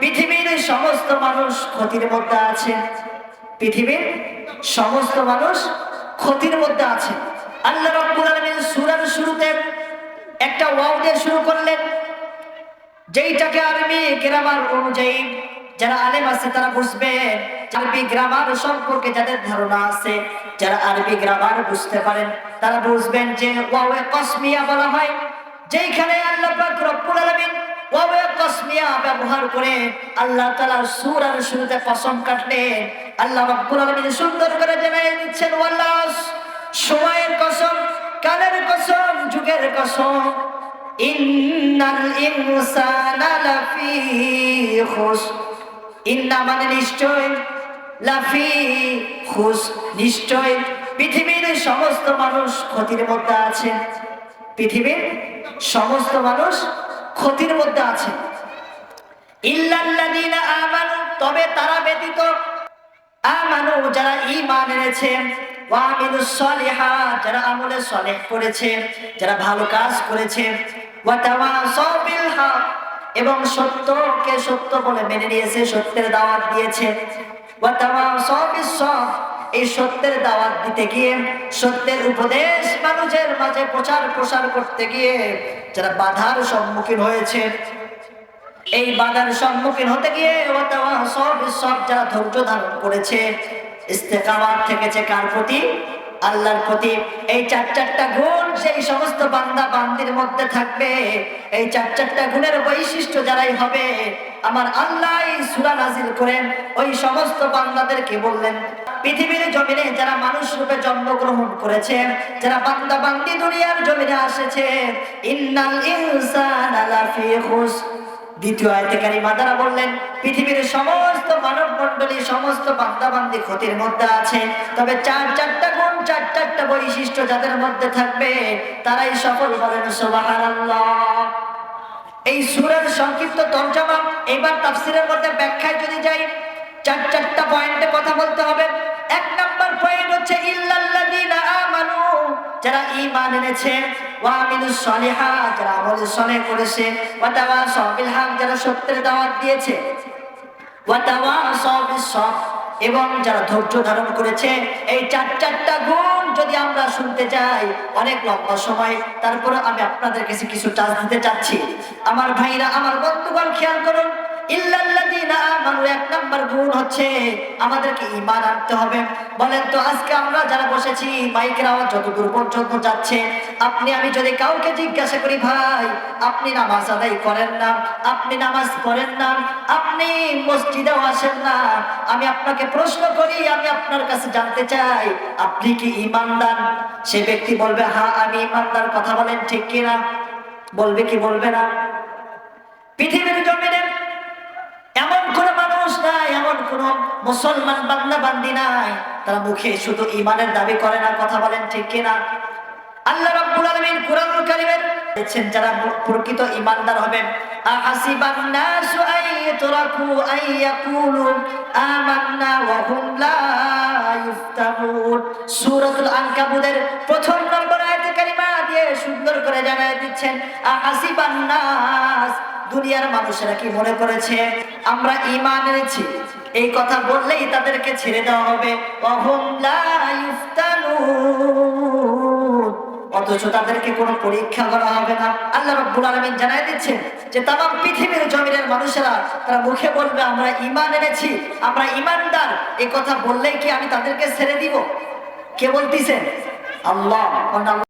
পৃথিবীর সমস্ত মানুষ ক্ষতির মধ্যে আছে। পৃথিবীর সমস্ত মানুষ ক্ষতির মধ্যে আছে। আল্লাহ রাব্বুল আলামিন সূরার শুরুতে একটা ওয়াও দিয়ে শুরু করলেন। যেইটাকে আরবি গ্রামার অনুযায়ী যারা আলেম আছে তারা বুঝবে আরবি গ্রামার সম্পর্কে যাদের ধারণা আছে, যারা আরবি গ্রামার বুঝতে পারেন, তারা বুঝবেন যে ওয়াওয়ে কসমিয়া বলা হয়। যেইখানে আল্লাহ রব্বুল আলামিন ব্যবহার করে আল্লাহ তাআলা সূরার শুরুতে কসম কাটলেন আল্লাহ সুন্দর করে জানিয়ে দিচ্ছেন ওয়াল্লাহ সময়ের কসম, কালের কসম, যুগের কসম। ইনসানা মানে লাফি নিশ্চয় পৃথিবীর সমস্ত মানুষ ক্ষতির মধ্যে আছে। পৃথিবীর সমস্ত মানুষ ক্ষতির মধ্যে আছে। তবে তারা ব্যতীত আমানু যারা ঈমান এনেছে যারা আমলে সলেহ করেছে, যারা ভালো কাজ করেছে এবং সত্যকে সত্য বলে মেনে নিয়েছে, সত্যের দাওয়াত দিয়েছে এই সত্যের দাওয়াত দিতে গিয়ে, সত্যের উপদেশ মানুষের মাঝে প্রচার প্রসার করতে গিয়ে যারা বাধার সম্মুখীন হয়েছে, এই বাধার সম্মুখীন হতে গিয়ে সব সব যারা ধৈর্য ধারণ করেছে ইস্তেকাবাদ থেকেছে কার প্রতি? আল্লাহর প্রতি এই চার চারটা গুণ সেই সমস্ত বান্দা বান্দির মধ্যে থাকবে, এই চার চারটা গুণের বৈশিষ্ট্য যারাই হবে, আমার আল্লাহ সূরা নাজিল করেন। ওই সমস্ত বান্দাদেরকে বললেন, পৃথিবীর জমিনে যারা মানুষ রূপে জন্মগ্রহণ করেছে, যারা বান্দা বান্দি দুনিয়ার জমিনে এসেছে ইন্নাল ইনসানা লাফি খুস দ্বিতীয় আয়তে কারিমা দ্বারা বললেন, পৃথিবীর সমস্ত মানব মণ্ডলী সমস্ত বান্দাবান্দি ক্ষতির মধ্যে আছে, তবে চার চারটা চার চারটা বৈশিষ্ট্য যাদের মধ্যে থাকবে, তারাই সফল সুবহানাল্লাহ। এই সূরার সংক্ষিপ্ত তরজমা এবার তাফসিরের মধ্যে ব্যাখ্যায় যদি যাই, চার চারটা পয়েন্টে কথা বলতে হবে। এক নাম্বার পয়েন্ট হচ্ছে, ইল্লাল্লাযীনা আমানু, যারা ঈমান এনেছে, ওয়া আমিলুস সলিহাত যারা করেছে, ওয়া হক, যারা সত্যের দাওয়াত দিয়েছে, ওয়া এবং যারা ধৈর্য ধারণ করেছে, এই চার চারটা গুণ যদি আমরা শুনতে চাই, অনেক লম্বা সময়, তারপরে আমি আপনাদের কাছে কিছু টাচ দিতে চাচ্ছি। আমার ভাইরা, আমার বন্ধুগণ, খেয়াল করুন আপনি, আমি যদি কাউকে জিজ্ঞাসা করি, ভাই, আপনি নামাজ আদায় করেন না, আপনি নামাজ না, আপনি মসজিদেও আসেন না, আমি আপনাকে প্রশ্ন করি, আমি আপনার কাছে জানতে চাই, আপনি কি ইমানদার সে ব্যক্তি বলবে হ্যাঁ আমি ইমানদার কথা বলেন ঠিক কিনা? বলবে কি বলবে না? পৃথিবীর জমিনে এমন কোন মানুষ নাই এমন কোন মুসলমান বান্দা বান্দি নাই। তারা মুখে শুধু ইমানের দাবি করে না, কথা বলেন ঠিক কিনা? আল্লাহ রাব্বুল আলামিন কুরআনুল কারীমের বলেছেন, যারা প্রকৃত ঈমানদার হবেন, আহাসিবান নাসু আইয়াতরাকু আইয়াকুলু আমান্না ওয়া হুম লা ইফতানুন সূরাতুল আনকাবুতের প্রথম নম্বর আয়াতে কারিমা দিয়ে সুন্দর করে জানায় দিচ্ছেন, আহাসিবান নাস। দুনিয়ার মানুষেরা কি মনে করেছে? আমরা ঈমান এনেছি। এই কথা বললেই তাদেরকে ছেড়ে দেওয়া হবে। অথচ তাদেরকে কোনো পরীক্ষা করা হবে না। আল্লাহ রব্বুল আলামিন জানাই দিচ্ছেন যে, তামাম পৃথিবীর জমিনের মানুষেরা, তারা মুখে বলবে, আমরা ইমান এনেছি, আমরা ঈমানদার। এই কথা বললেই কি আমি তাদেরকে ছেড়ে দিব? কে বলতিছেন আল্লাহ।